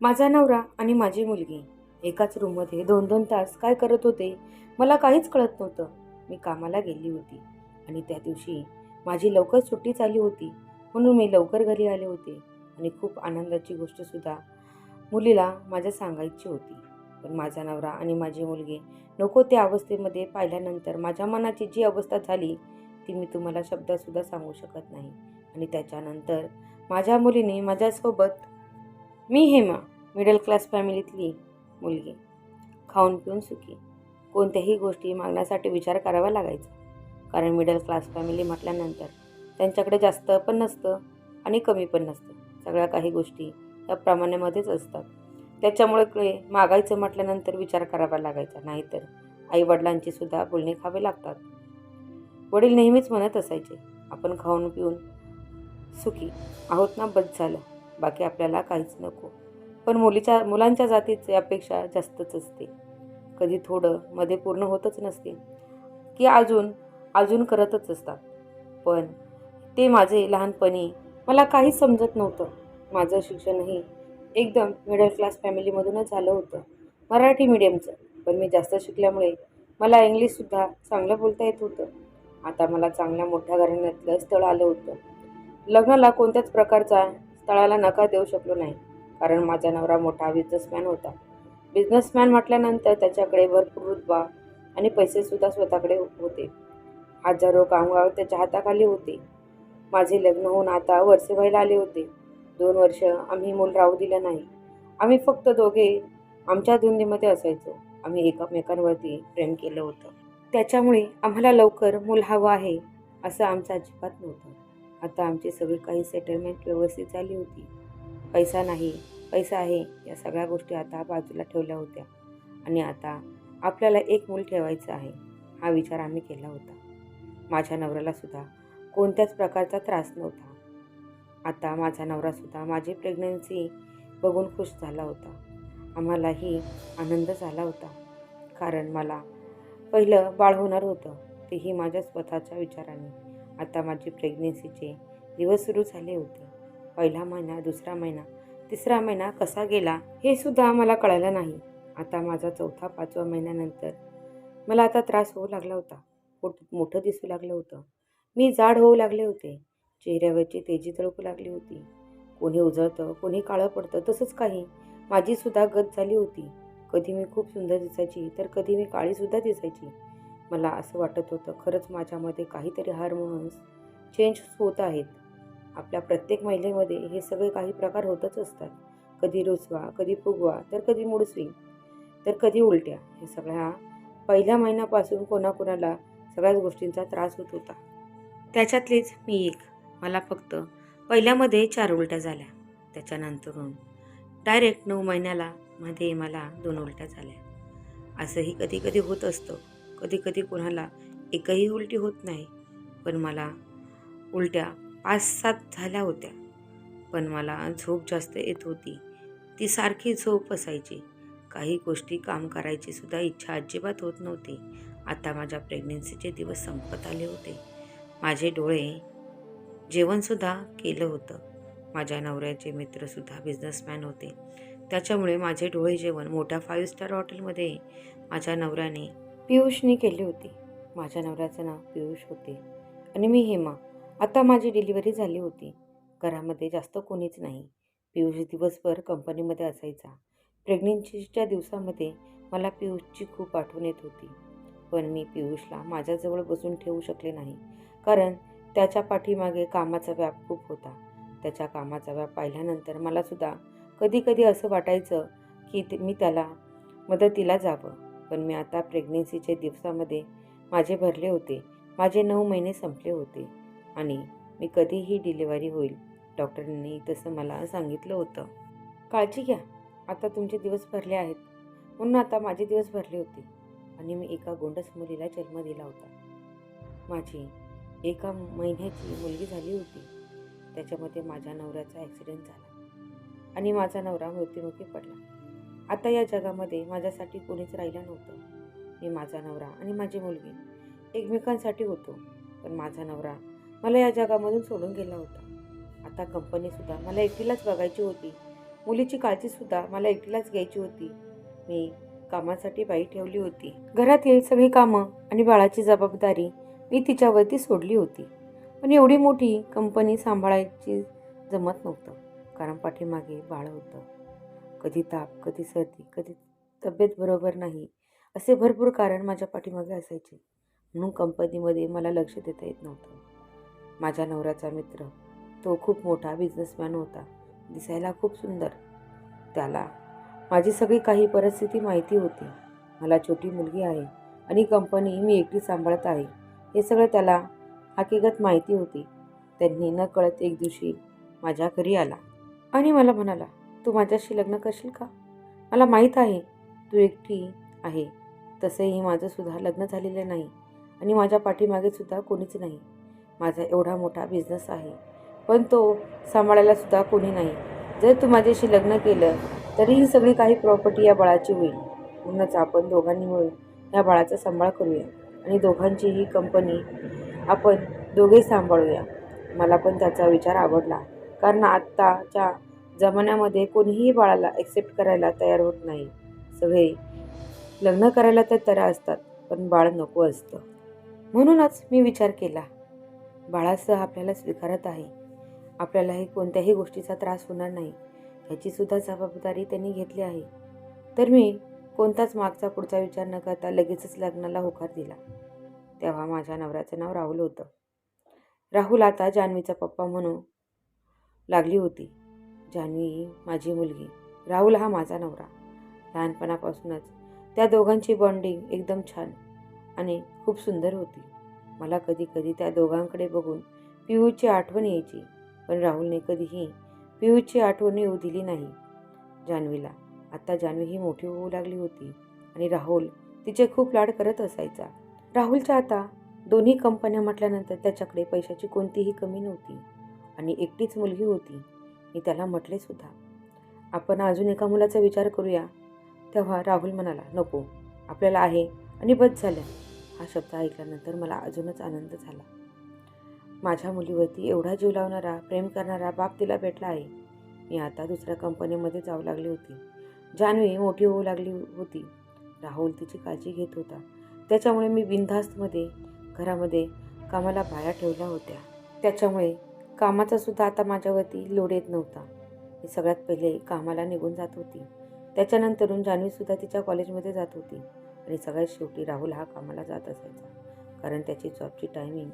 माझा नवरा आणि माझी मुलगी एकाच रूममध्ये दोन दोन तास काय करत होते मला काहीच कळत नव्हतं. मी कामाला गेली होती आणि त्या दिवशी माझी लवकर सुट्टी चालली होती म्हणून मी लवकर घरी आले होते आणि खूप आनंदाची गोष्टसुद्धा मुलीला माझ्या सांगायची होती. पण माझा नवरा आणि माझी मुलगी नको त्या अवस्थेमध्ये पाहिल्यानंतर माझ्या मनाची जी अवस्था झाली ती मी तुम्हाला शब्दातसुद्धा सांगू शकत नाही. आणि त्याच्यानंतर माझ्या मुलीने माझ्यासोबत मी हेमा मिडल क्लास फॅमिलीतली मुलगी. खाऊन पिऊन सुखी. कोणत्याही गोष्टी मागण्यासाठी विचार करावा लागायचा. कारण मिडल क्लास फॅमिली म्हटल्यानंतर त्यांच्याकडे जास्त पण नसतं आणि कमी पण नसतं. सगळ्या काही गोष्टी या प्रमाणामध्येच असतात. त्याच्यामुळे मागायचं म्हटल्यानंतर विचार करावा लागायचा. नाहीतर आईवडिलांची सुद्धा बोलणे खावे लागतात. वडील नेहमीच म्हणत असायचे आपण खाऊन पिऊन सुखी आहोत ना बस झालं. बाकी आपल्याला काहीच नको. पण मुलीच्या मुलांच्या जातीची अपेक्षा जास्तच असते. कधी थोडं मध्ये पूर्ण होतच नसते. की अजून अजून करतच असतात. पण ते माझे लहानपणी मला काहीच समजत नव्हतं. माझं शिक्षणही एकदम मिडल क्लास फॅमिलीमधूनच झालं होतं. मराठी मीडियमचं पण मी जास्त शिकल्यामुळे मला इंग्लिशसुद्धा चांगलं बोलता येत होतं. आता मला चांगल्या मोठ्या घराण्यातलं स्थळ आलं होतं. लग्नाला कोणत्याच प्रकारचा स्थळाला नकार देऊ शकलो नाही. कारण माझा नवरा मोठा बिझनेसमॅन होता. बिझनेसमॅन म्हटल्यानंतर त्याच्याकडे भरपूर रुतबा आणि पैसेसुद्धा स्वतःकडे होते. हजारो कामगार त्याच्या हाताखाली होते. माझे लग्न होऊन आता वर्षे व्हायला आले होते. दोन वर्ष आम्ही मूल राहू दिलं नाही. आम्ही फक्त दोघे आमच्या धुंदीमध्ये असायचो. आम्ही एकमेकांवरती प्रेम केलं होतं. त्याच्यामुळे आम्हाला लवकर मूल हवं आहे असं आमचं अजिबात नव्हतं. आता आमची सगळी काही सेटलमेंट व्यवस्थित झाली होती. पैसा नाही पैसा आहे या सगळ्या गोष्टी आता बाजूला ठेवल्या होत्या. आणि आता आपल्याला एक मूल ठेवायचं आहे हा विचार आम्ही केला होता. माझ्या नवऱ्यालासुद्धा कोणत्याच प्रकारचा त्रास नव्हता. आता माझा नवरासुद्धा माझी प्रेग्नन्सी बघून खुश झाला होता. आम्हालाही आनंद झाला होता. कारण मला पहिलं बाळ होणार होतं तेही माझ्या स्वतःच्या विचाराने. आता माझी प्रेग्नेन्सीचे दिवस सुरू झाले होते. पहिला महिना दुसरा महिना तिसरा महिना कसा गेला हे सुद्धा मला कळायला नाही. आता माझा चौथा पाचवा महिन्यानंतर मला आता त्रास होऊ लागला होता. पोट मोठं दिसू लागलं होतं. मी जाड होऊ लागले होते. चेहऱ्यावरची तेजी तळकू लागली होती. कोणी उजळतं कोणी काळं पडतं तसंच काही. माझीसुद्धा गत झाली होती. कधी मी खूप सुंदर दिसायची तर कधी मी काळीसुद्धा दिसायची. मला असं वाटत होतं खरंच माझ्यामध्ये काहीतरी हार्मोन्स चेंज होत आहेत. आपल्या प्रत्येक महिलेमध्ये हे सगळे काही प्रकार होतच असतात. कधी रुसवा कधी फुगवा तर कधी मुडसवी तर कधी उलट्या. हे सगळ्या पहिल्या महिन्यापासून कोणाकोणाला सगळ्याच गोष्टींचा त्रास होत होता. त्याच्यातलीच मी एक. मला फक्त पहिल्यामध्ये चार उलट्या झाल्या. त्याच्यानंतरून डायरेक्ट नऊ महिन्याला मध्ये मला दोन उलट्या झाल्या. असंही कधी कधी होत असतं. कधी कधी कोणाला एकही उलटी होत नाही. पण मला उलट्या पाच सात झाल्या होत्या. पण मला झोप जास्त येत होती. ती सारखी झोप असायची. काही गोष्टी काम करायची सुद्धा इच्छा अजिबात होत नव्हती. आता माझ्या प्रेग्नेन्सीचे दिवस संपत आले होते. माझे डोळे जेवणसुद्धा केलं होतं. माझ्या नवऱ्याचे मित्रसुद्धा बिझनेसमॅन होते. त्याच्यामुळे माझे डोळे जेवण मोठ्या फाईव्ह स्टार हॉटेलमध्ये माझ्या नवऱ्याने पियुषने केली होती. माझ्या नवऱ्याचं नाव पियुष होते आणि मी हेमा. आता माझी डिलिव्हरी झाली होती. घरामध्ये जास्त कोणीच नाही. पियुष दिवसभर कंपनीमध्ये असायचा. प्रेग्नेन्सीच्या दिवसामध्ये मला पियुषची खूप आठवण येत होती. पण मी पियुषला माझ्याजवळ बसून ठेवू शकले नाही. कारण त्याच्या पाठीमागे कामाचा व्याप खूप होता. त्याच्या कामाचा व्याप पाहिल्यानंतर मलासुद्धा कधी कधी असं वाटायचं की ते- मी त्याला मदतीला जावं. पण मी आता प्रेग्नेन्सीच्या दिवसामध्ये माझे भरले होते. माझे नऊ महिने संपले होते. आणि मी कधीही डिलिव्हरी होईल. डॉक्टरांनी तसं मला सांगितलं होतं. काळजी घ्या. आता तुमचे दिवस भरले आहेत. म्हणून आता माझे दिवस भरले होते. आणि मी एका गोंडस मुलीला जन्म दिला होता. माझी एका महिन्याची मुलगी झाली होती. त्याच्यामध्ये माझ्या नवऱ्याचा ॲक्सिडेंट झाला. आणि माझा नवरा मृत्युमुखी पडला. आता या जगामध्ये माझ्यासाठी कोणीच राहिलं नव्हतं. मी माझा नवरा आणि माझी मुलगी. एकमेकांसाठी होतो पण माझा नवरा मला या जगामधून सोडून गेला होता. आता कंपनीसुद्धा मला एकटीलाच बघायची होती. मुलीची काळजीसुद्धा मला एकटीलाच घ्यायची होती. मी कामासाठी बाई ठेवली होती. घरातील सगळी कामं आणि बाळाची जबाबदारी मी तिच्यावरती सोडली होती. पण एवढी मोठी कंपनी सांभाळायची जमत नव्हतं. कारण पाठीमागे बाळ होतं. कधी ताप कधी सर्दी कधी तब्येत बरोबर नाही असे भरपूर कारण माझ्या पाठीमागे असायचे. म्हणून कंपनीमध्ये मला लक्ष देता येत नव्हतं. माझ्या नवऱ्याचा मित्र तो खूप मोठा बिझनेसमॅन होता. दिसायला खूप सुंदर. त्याला माझी सगळी काही परिस्थिती माहिती होती. मला छोटी मुलगी आहे आणि कंपनी मी एकटी सांभाळत आहे. हे सगळं त्याला हकीकत माहिती होती. त्यांनी न कळत एक दिवशी माझ्या घरी आला आणि मला म्हणाला तू माझ्याशी लग्न करशील का? मला माहीत आहे तू एकटी आहे. तसंही माझंसुद्धा लग्न झालेलं नाही आणि माझ्या पाठीमागे सुद्धा कोणीच नाही. माझा एवढा मोठा बिझनेस आहे. पण तो सांभाळायला सुद्धा कोणी नाही. जर तू माझ्याशी लग्न केलं तरी ही सगळी काही प्रॉपर्टी या बाळाची होईल. म्हणूनच आपण दोघांनी मिळून या बाळाचा सांभाळ करूया आणि दोघांची ही कंपनी आपण दोघे सांभाळूया. मला पण त्याचा विचार आवडला. कारण आत्ताच्या जमान्यामध्ये कोणीही बाळाला ॲक्सेप्ट करायला तयार होत नाही. सगळे लग्न करायला तर तयार असतात पण बाळ नको असतं. म्हणूनच मी विचार केला बाळासह आपल्याला स्वीकारत आहे. आपल्यालाही कोणत्याही गोष्टीचा त्रास होणार नाही ह्याचीसुद्धा जबाबदारी त्यांनी घेतली आहे. तर मी कोणताच मागचा पुढचा विचार न करता लगेचच लग्नाला होकार दिला. तेव्हा माझ्या नवऱ्याचं नाव राहुल होतं. राहुल आता जान्हवीचा पप्पा म्हणू लागली होती. जान्हवी माझी मुलगी राहुल हा माझा नवरा. लहानपणापासूनच त्या दोघांची बॉन्डिंग एकदम छान आणि खूप सुंदर होती. मला कधी कधी त्या दोघांकडे बघून पियूची आठवण यायची पण राहुलने कधीही पियूची आठवण येऊ दिली नाही. जान्हवीला. आता जान्हवी ही मोठी होऊ लागली होती आणि राहुल तिचे खूप लाड करत असायचा. राहुलच्या आता दोन्ही कंपन्या म्हटल्यानंतर त्याच्याकडे पैशाची कोणतीही कमी नव्हती आणि एकटीच मुलगी होती. मी त्याला म्हटले सुद्धा. आपण अजून एका मुलाचा विचार करूया. तेव्हा राहुल म्हणाला नको आपल्याला आहे आणि बस झालं. हा शब्द ऐकल्यानंतर मला अजूनच आनंद झाला. माझ्या मुलीवरती एवढा जीव लावणारा प्रेम करणारा बाप तिला भेटला आहे. मी आता दुसऱ्या कंपनीमध्ये जाऊ लागली होती. जान्हवी मोठी होऊ लागली होती. राहुल तिची काळजी घेत होता. त्याच्यामुळे मी बिनधास्तमध्ये घरामध्ये कामाला बाया ठेवल्या होत्या. त्याच्यामुळे कामाचा सुद्धा आता माझ्यावरती लोड येत नव्हता. मी सगळ्यात पहिले कामाला निघून जात होती. त्याच्यानंतरून जान्हवीसुद्धा तिच्या कॉलेजमध्ये जात होती. आणि सगळ्यात शेवटी राहुल हा कामाला जात असायचा. कारण त्याची जॉबची टायमिंग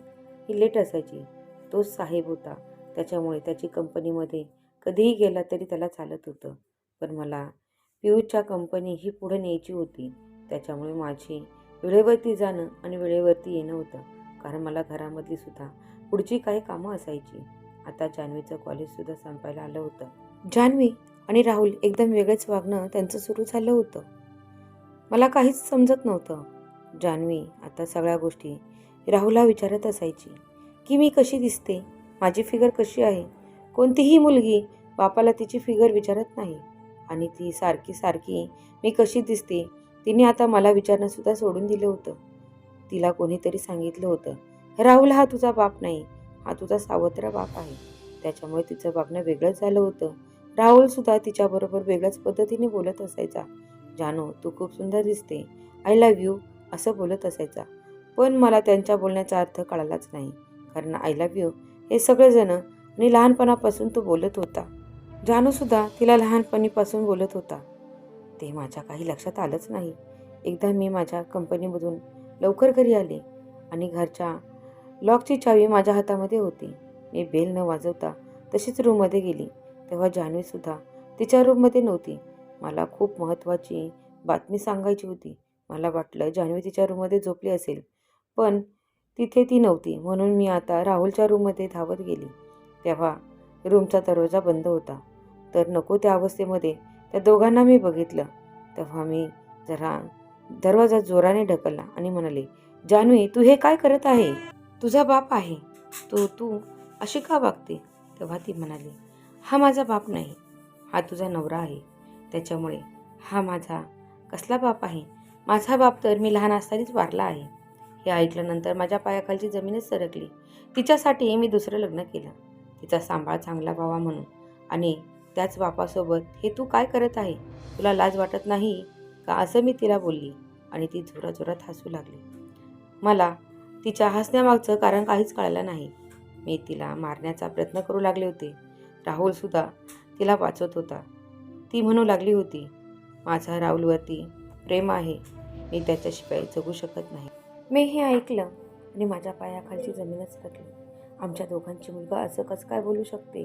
ही लेट असायची. तोच साहेब होता. त्याच्यामुळे त्याची कंपनीमध्ये कधीही गेला तरी त्याला चालत होतं. पण मला पियूच्या कंपनी ही पुढे न्यायची होती. त्याच्यामुळे माझी वेळेवरती जाणं आणि वेळेवरती येणं होतं. कारण मला घरामधली सुद्धा पुढची काही कामं असायची. आता जान्हवीचं कॉलेजसुद्धा संपायला आलं होतं. जान्हवी आणि राहुल एकदम वेगळंच वागणं त्यांचं सुरू झालं होतं. मला काहीच समजत नव्हतं. जान्हवी आता सगळ्या गोष्टी राहुलला विचारत असायची की मी कशी दिसते? माझी फिगर कशी आहे? कोणतीही मुलगी बापाला तिची फिगर विचारत नाही. आणि ती सारखी सारखी मी कशी दिसते? तिने आता मला विचारणंसुद्धा सोडून दिलं होतं. तिला कोणीतरी सांगितलं होतं. राहुल हा तुझा बाप नाही हा तुझा सावत्र बाप आहे. त्याच्यामुळे तिचं वागणं वेगळंच झालं होतं. राहुलसुद्धा तिच्याबरोबर वेगळ्याच पद्धतीने बोलत असायचा. जानू तू खूप सुंदर दिसते. आय लव्ह यू असं बोलत असायचा. पण मला त्यांच्या बोलण्याचा अर्थ कळालाच नाही. कारण आय लव्ह यू हे सगळेजण आणि लहानपणापासून तो बोलत होता. जानूसुद्धा तिला लहानपणीपासून बोलत होता. ते माझ्या काही लक्षात आलंच नाही. एकदा मी माझ्या कंपनीमधून लवकर घरी आले आणि घरच्या लॉकची चावी माझ्या हातामध्ये होती. मी बेल न वाजवता तशीच रूममध्ये गेली. तेव्हा जान्हवीसुद्धा तिच्या रूममध्ये नव्हती. मला खूप महत्त्वाची बातमी सांगायची होती. मला वाटलं जान्हवी तिच्या रूममध्ये झोपली असेल पण तिथे ती नव्हती. म्हणून मी आता राहुलच्या रूममध्ये धावत गेली. तेव्हा रूमचा दरवाजा बंद होता. तर नको त्या अवस्थेमध्ये त्या दोघांना मी बघितलं. तेव्हा मी जरा दरवाजा जोराने ढकलला आणि म्हणाले जान्हवी तू हे काय करत आहे? तुझा बाप आहे तो तू अशी का वागते? तेव्हा ती म्हणाली हा माझा बाप नाही हा तुझा नवरा आहे. त्याच्यामुळे हा माझा कसला बाप आहे? माझा बाप तर मी लहान असतानाच वारला आहे. हे ऐकल्यानंतर माझ्या पायाखालची जमीनच सरकली. तिच्यासाठी मी दुसरं लग्न केलं. तिचा सांभाळ चांगला व्हावा म्हणून आणि त्याच बापासोबत हे तू काय करत आहे? तुला लाज वाटत नाही? का असं मी तिला बोलली? आणि ती जोराजोरात हसू लागली. मला तिच्या हसण्यामागचं कारण काहीच कळलं नाही. मी तिला मारण्याचा प्रयत्न करू लागले होते. राहुलसुद्धा तिला वाचवत होता. ती म्हणू लागली होती माझा राहुलवरती प्रेम आहे. मी त्याच्याशिवाय जगू शकत नाही. मी हे ऐकलं आणि माझ्या पायाखालची जमीनच रकली आमच्या दोघांची मुलगा असं कसं काय बोलू शकते?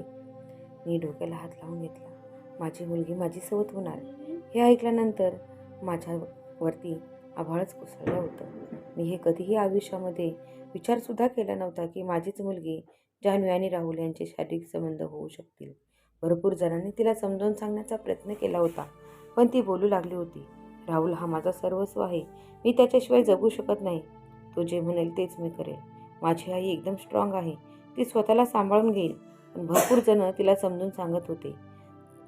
मी डोक्याला हात लावून घेतला. माझी मुलगी माझी सवत होणार. हे ऐकल्यानंतर माझ्यावरती आभाळच कोसळलं होतं. मी हे कधीही आयुष्यामध्ये विचारसुद्धा केला नव्हता की माझीच मुलगी जान्हवी आणि राहुल यांचे शारीरिक संबंध होऊ शकतील. भरपूर जणांनी तिला समजावून सांगण्याचा प्रयत्न केला होता पण ती बोलू लागली होती राहुल हा माझा सर्वस्व आहे मी त्याच्याशिवाय जगू शकत नाही. तो जे म्हणेल तेच मी करेल. माझी आई एकदम स्ट्रॉंग आहे ती स्वतःला सांभाळून घेईल. पण भरपूर जणं तिला समजून सांगत होते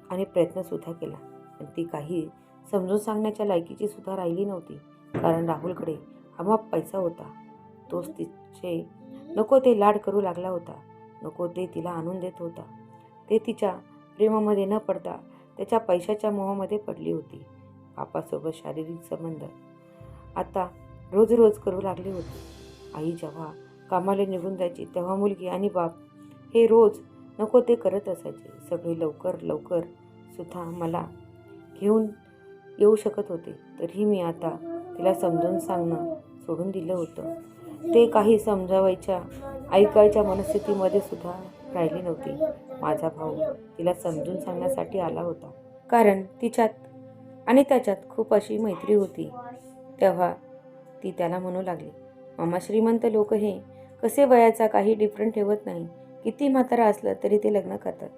आणि प्रयत्नसुद्धा केला. पण ती काही समजून सांगण्याच्या लायकीची सुद्धा राहिली नव्हती. कारण राहुलकडे अमाप पैसा होता. तोच तिचे नको ते लाड करू लागला होता. नको ते तिला आणून देत होता. ते तिच्या प्रेमामध्ये न पडता त्याच्या पैशाच्या मोहामध्ये पडली होती. बापासोबत शारीरिक संबंध आता रोज रोज करू लागले होते. आई जेव्हा कामाला निघून जायची तेव्हा मुलगी आणि बाप हे रोज नको ते करत असायचे. सगळे लवकर लवकर सुद्धा मला घेऊन येऊ शकत होते. तरीही मी आता तिला समजून सांगणं सोडून दिलं होतं. ते काही समजावायच्या ऐकायच्या मनस्थितीमध्ये सुद्धा राहिली नव्हती. माझा भाऊ तिला समजून सांगण्यासाठी आला होता. कारण तिच्यात आणि त्याच्यात खूप अशी मैत्री होती. तेव्हा ती त्याला म्हणू लागली मामा श्रीमंत लोक हे कसे वयाचा काही डिफरंट ठेवत नाही. किती म्हातारा असलं तरी ते लग्न करतात.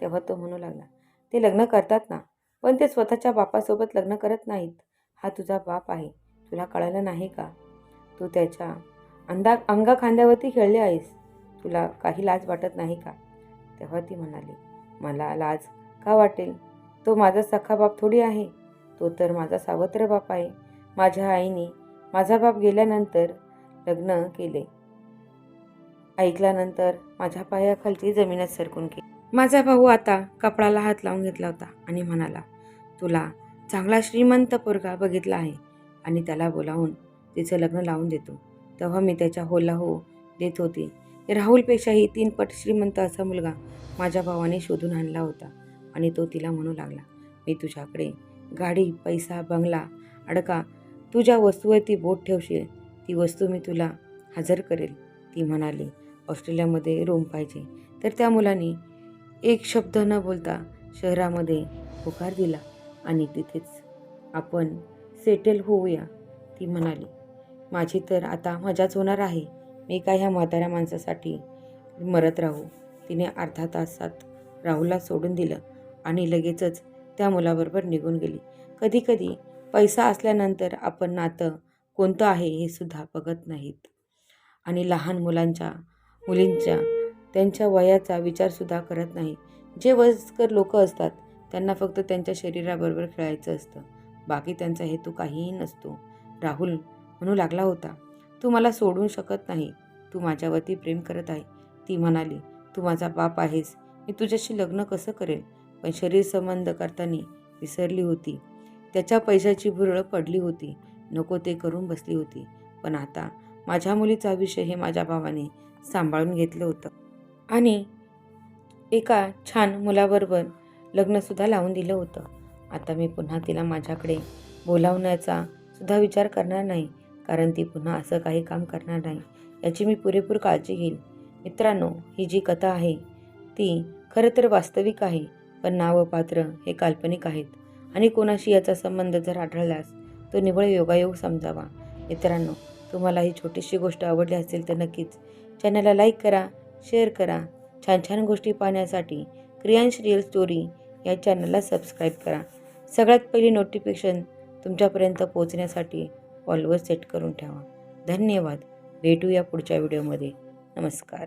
तेव्हा तो म्हणू लागला ते लग्न करतात ना पण ते स्वतःच्या बापासोबत लग्न करत नाहीत. हा तुझा बाप आहे. तुला कळालं नाही का? तू त्याच्या अंदा अंगा खांद्यावरती खेळले आहेस. तुला काही लाज वाटत नाही का? तेव्हा ती म्हणाली मला लाज का वाटेल? तो माझा सखा बाप थोडी आहे. तो तर माझा सावत्र बाप आहे. माझ्या आईने माझा बाप गेल्यानंतर लग्न केले. ऐकल्यानंतर माझ्या पायाखालची जमीनच सरकून गेली. माझा भाऊ आता कपडाला हात लावून घेतला होता आणि म्हणाला तुला चांगला श्रीमंत पोरगा बघितला आहे. आणि त्याला बोलावून तिचं लग्न लावून देतो. तेव्हा मी त्याच्या होला हो देत होते. राहुलपेक्षाही तीन पट श्रीमंत असा मुलगा माझ्या भावाने शोधून आणला होता आणि तो तिला म्हणू लागला मी तुझ्याकडे गाडी पैसा बंगला अडका तुझ्या वस्तूवरती बोट ठेवशील ती वस्तू मी तुला हजर करेल ती म्हणाली. ऑस्ट्रेलियामध्ये रूम पाहिजे. तर त्या मुलाने एक शब्द न बोलता शहरामध्ये होकार दिला आणि तिथेच आपण सेटल होऊया ती म्हणाली. माझी तर आता मजाच होणार आहे. मी काय ह्या म्हाताऱ्या माणसासाठी मरत राहू? तिने अर्धा तासात राहुलला सोडून दिलं आणि लगेचच त्या मुलाबरोबर निघून गेली. कधीकधी पैसा असल्यानंतर आपण नातं कोणतं आहे हे सुद्धा बघत नाहीत. आणि लहान मुलांच्या मुलींच्या त्यांच्या वयाचा विचारसुद्धा करत नाही. जे वयस्कर लोक असतात त्यांना फक्त त्यांच्या शरीराबरोबर खेळायचं असतं. बाकी त्यांचा हेतू काहीही नसतो. राहुल म्हणू लागला होता तू मला सोडू शकत नाही. तू माझ्यावरती प्रेम करत आहे. ती म्हणाली तू माझा बाप आहेस. मी तुझ्याशी लग्न कसं करेल? पण शरीर संबंध करताना विसरली होती. त्याच्या पैशाची भुरळ पडली होती. नको ते करून बसली होती. पण आता माझ्या मुलीचा विषय हे माझ्या भावाने सांभाळून घेतलं होतं. आणि एका छान मुलाबरोबर लग्नसुद्धा लावून दिलं होतं. आता मी पुन्हा तिला माझ्याकडे बोलावण्याचा सुद्धा विचार करणार नाही कारण ती पुन्हा असं काही काम करणार नाही याची मी पुरेपूर काळजी घेईन. मित्रांनो ही जी कथा आहे ती खरं तर वास्तविक आहे पण नाव पात्र हे काल्पनिक आहेत. आणि कोणाशी याचा संबंध जर आढळल्यास तो निवळ योगायोग समजावा. मित्रांनो तुम्हाला ही छोटीशी गोष्ट आवडली असेल तर नक्कीच चॅनलला लाईक करा शेअर करा. छान छान गोष्टी पाहण्यासाठी क्रियांश रिअल स्टोरी या चॅनलला सबस्क्राईब करा. सगळ्यात पहिली नोटिफिकेशन तुमच्यापर्यंत पोहोचण्यासाठी कॉलवर सेट करून ठेवा. धन्यवाद. भेटूया पुढच्या व्हिडिओमध्ये नमस्कार.